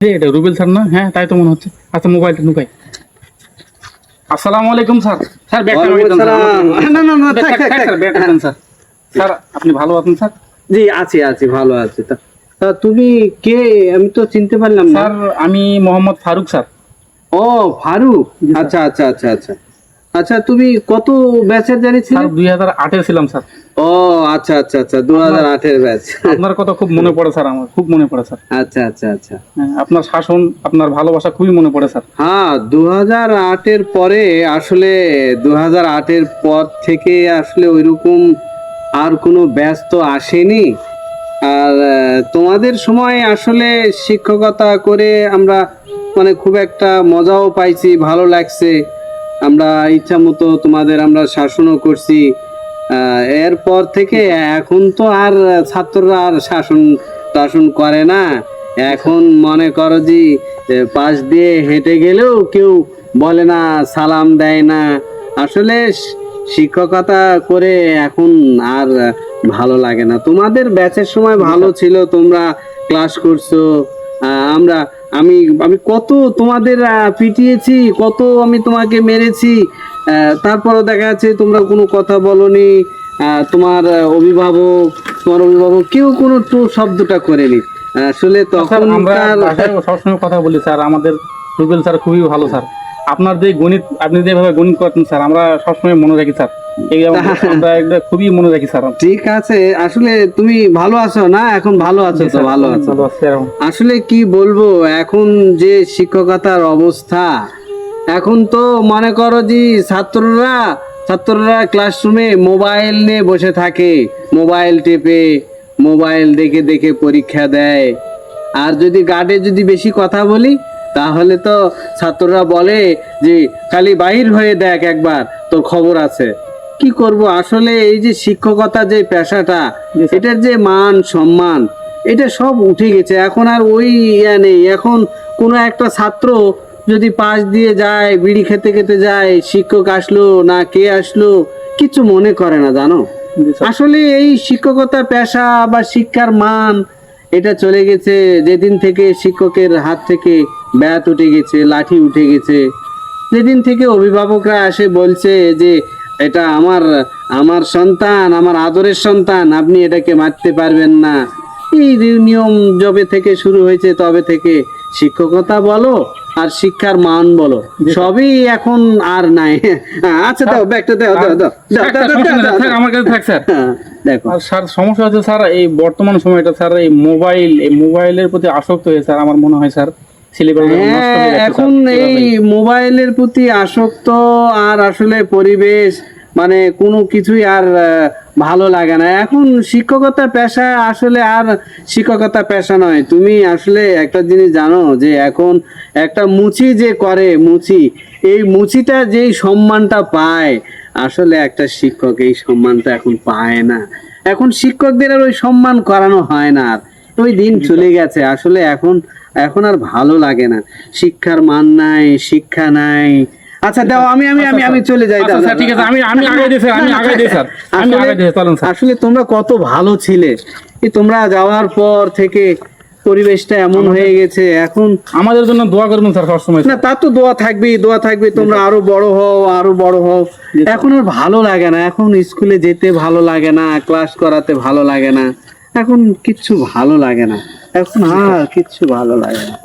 এটা রুবেল স্যার না? হ্যাঁ তাই তো মনে হচ্ছে। আচ্ছা মোবাইলটা নুকাই আসসালামু আলাইকুম স্যার। স্যার ব্যাগটা স্যার। না, না, না, থাক, থাক, থাক, থাক। স্যার, ব্যাগটা স্যার। স্যার আপনি ভালো আছেন স্যার? জি আছি আছি ভালো আছি। তা তুমি কে? আমি তো চিনতে পারলাম না। স্যার আমি মোহাম্মদ ফারুক স্যার। ও ফারুক? আচ্ছা আচ্ছা আচ্ছা আচ্ছা। আচ্ছা তুমি কত ব্যাচের জানি দুই হাজার আটের ছিলাম স্যার। ও আচ্ছা আচ্ছা আচ্ছা দু হাজার আটের ব্যাচ আপনার কথা খুব মনে পড়ে স্যার আমার খুব মনে পড়ে স্যার। আচ্ছা আচ্ছা আচ্ছা। হ্যাঁ, আপনার শাসন আপনার ভালোবাসা খুবই মনে পড়ে স্যার। হ্যাঁ দু হাজার আটের পরে আসলে দু হাজার আটের পর থেকে আসলে ওইরকম আর কোনো ব্যাচ তো আসেনি। আর তোমাদের সময় আসলে শিক্ষকতা করে আমরা মানে খুব একটা মজাও পাইছি ভালো লাগছে। আমরা ইচ্ছা মতো তোমাদের আমরা শাসনও করছি। এরপর থেকে এখন তো আর ছাত্ররা আর শাসন টাসন করে না। এখন মনে করো যে পাশ দিয়ে হেঁটে গেলেও কেউ বলে না সালাম দেয় না। আসলে শিক্ষকতা করে এখন আর ভালো লাগে না। তোমাদের ব্যাচের সময় ভালো ছিল তোমরা ক্লাস করছ। আমরা আমি আমি কত তোমাদের পিটিয়েছি কত আমি তোমাকে মেরেছি তারপরও দেখা যাচ্ছে তোমরা কোনো কথা বলনি তোমার অভিভাবক তোমার অভিভাবক কেউ কোনো তো শব্দটা করেনি। আসলে তখন আমরা সবসময় কথা বলি স্যার। আমাদের রুবেল স্যার খুবই ভালো স্যার। আপনার যে গণিত আপনি যেভাবে গণিত করতেন স্যার আমরা সবসময় মনে রাখি স্যার। খুবই মনে রাখি স্যার। ঠিক আছে আসলে তুমি ভালো আছো না? এখন ভালো আছো তো ভালো আছো। আসলে কি বলব এখন যে শিক্ষকতার অবস্থা এখন তো মনে করো যে ছাত্ররা ছাত্ররা ক্লাসরুমে মোবাইল নিয়ে বসে থাকে। মোবাইল টেপে মোবাইল দেখে দেখে পরীক্ষা দেয়। আর যদি গার্ডে যদি বেশি কথা বলি তাহলে তো ছাত্ররা বলে যে খালি বাহির হয়ে দেখ একবার তোর খবর আছে। কি করব? আসলে এই যে শিক্ষকতা যে পেশাটা এটার যে মান সম্মান এটা সব উঠে গেছে। এখন আর ওই ইয়া নেই। এখন কোনো একটা ছাত্র যদি পাশ দিয়ে যায় বিড়ি খেতে খেতে যায় শিক্ষক আসলো না কে আসলো কিছু মনে করে না জানো? আসলে এই শিক্ষকতা পেশা বা শিক্ষার মান এটা চলে গেছে যেদিন থেকে শিক্ষকের হাত থেকে ব্যাত উঠে গেছে লাঠি উঠে গেছে। যেদিন থেকে অভিভাবকরা আসে বলছে যে এটা আমার আমার সন্তান আমার আদরের সন্তান আপনি এটাকে মারতে পারবেন না। এই নিয়ম যবে থেকে শুরু হয়েছে তবে থেকে শিক্ষকতা বলো আর শিক্ষার মান বলো সবই এখন আর নাই। আচ্ছা দাও ব্যাগটা দাও দাও দাও। আমার কাছে থাক স্যার। হ্যাঁ, দেখো। স্যার সমস্যা হচ্ছে স্যার এই বর্তমান সময়টা স্যার এই মোবাইল এই মোবাইলের প্রতি আসক্ত হয়ে স্যার আমার মনে হয় স্যার হ্যাঁ এখন এই মোবাইলের প্রতি আসক্ত আর আসলে পরিবেশ মানে কোনো কিছুই আর ভালো লাগে না। এখন শিক্ষকতা পেশা আসলে আর শিক্ষকতা পেশা নয়। তুমি আসলে একটা জিনিস জানো যে এখন একটা মুচি যে করে মুচি এই মুচিটা যেই সম্মানটা পায় আসলে একটা শিক্ষক এই সম্মানটা এখন পায় না। এখন শিক্ষকদের আর ওই সম্মান করানো হয় না আর। ওই দিন চলে গেছে আসলে এখন এখন আর ভালো লাগে না। শিক্ষার মান নাই শিক্ষা নাই। আচ্ছা দাও আমি আমি আমি আমি চলে যাই আচ্ছা, ঠিক আছে আমি আমি আগে দিই স্যার আমি আগে দিই স্যার আমি আগে দিই চলুন স্যার। আসলে তোমরা কত ভালো ছিলে। এই তোমরা যাওয়ার পর থেকে পরিবেশটা এমন হয়ে গেছে এখন আমাদের জন্য দোয়া করবেন স্যার সবসময় না তা তো দোয়া থাকবেই দোয়া থাকবে তোমরা আরও বড় হও আরও বড় হও। এখন আর ভালো লাগে না এখন স্কুলে যেতে ভালো লাগে না ক্লাস করাতে ভালো লাগে না। এখন কিচ্ছু ভালো লাগে না। এখন আর কিচ্ছু ভালো লাগে না।